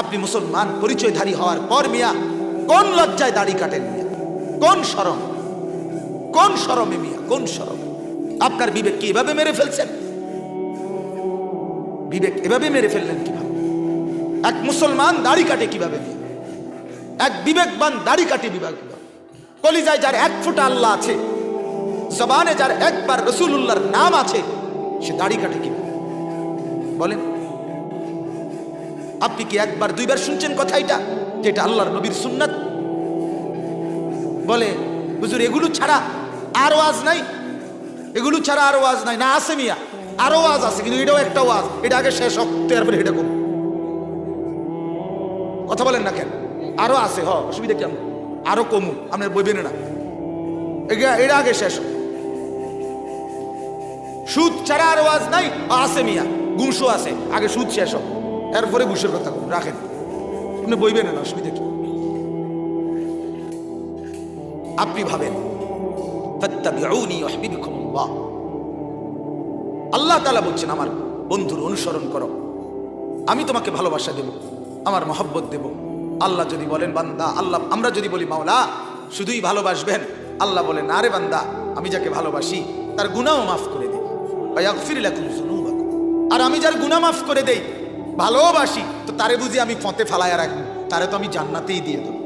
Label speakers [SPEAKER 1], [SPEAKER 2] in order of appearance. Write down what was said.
[SPEAKER 1] আপনি মুসলমান, পরিচয়ধারী হওয়ার পর মিয়া, কোন লজ্জায় দাড়ি কাটেন মিয়া? কোন সরম কোন সরমে মিয়া? কোন সরম আপনার বিবেক কি এভাবে মেরে ফেলছেন? বিবেক এভাবে মেরে ফেললেন কীভাবে? এক মুসলমান দাড়ি কাটে কীভাবে মিয়া? এক বিবেকবান দাড়ি কাটে কীভাবে কলিজায় যার এক ফুটা আল্লাহ আছে, জবানে যার একবার রসুল্লাহর নাম আছে, সে দাড়ি কাটে কীভাবে? বলেন। আপনি কি একবার, দুইবার শুনছেন কথা এটা? যেটা আল্লাহর নবীর সুন্নাত? বলে, হুজুর, এগুলো ছাড়া আর ওয়াজ নাই। এগুলো ছাড়া আর ওয়াজ নাই। না, আছে মিয়া। আরও ওয়াজ আছে, কিন্তু এটাও একটা ওয়াজ। এটা আগে শেষ হোক তারপরে এটা করুন। কথা বলেন না কেন? আরও আছে, হ, অসুবিধা কেমন আরও কমু আপনার বইবেন না। এটা এটা আগে শেষ হোক। সুদ ছাড়া আর ওয়াজ নাই। আছে মিয়া গুমসো আছে। আগে সুদ শেষ হোক। এরপরে ঘুষের কথা রাখেন। আপনি বইবেন না, অসুবিধা কি? আপনি ভাবেন আল্লাহ তালা বলছেন, আমার বন্ধুর অনুসরণ করো। আমি তোমাকে ভালোবাসা দেব, আমার মহব্বত দেব। আল্লাহ যদি বলেন, বান্দা, আল্লাহ, আমরা যদি বলি, মাওলা, শুধুই ভালোবাসবেন? আল্লাহ বলেন আরে বান্দা, আমি যাকে ভালোবাসি, তার গুনাহও মাফ করে যুনুবাকুম। আর আমি যার গুনাহ মাফ করে দেই ভালোবাসি তো তারে বুঝি আমি ফতে ফালাইয়া রাখব। তারে তো আমি জান্নাতেই দিয়ে দেবো।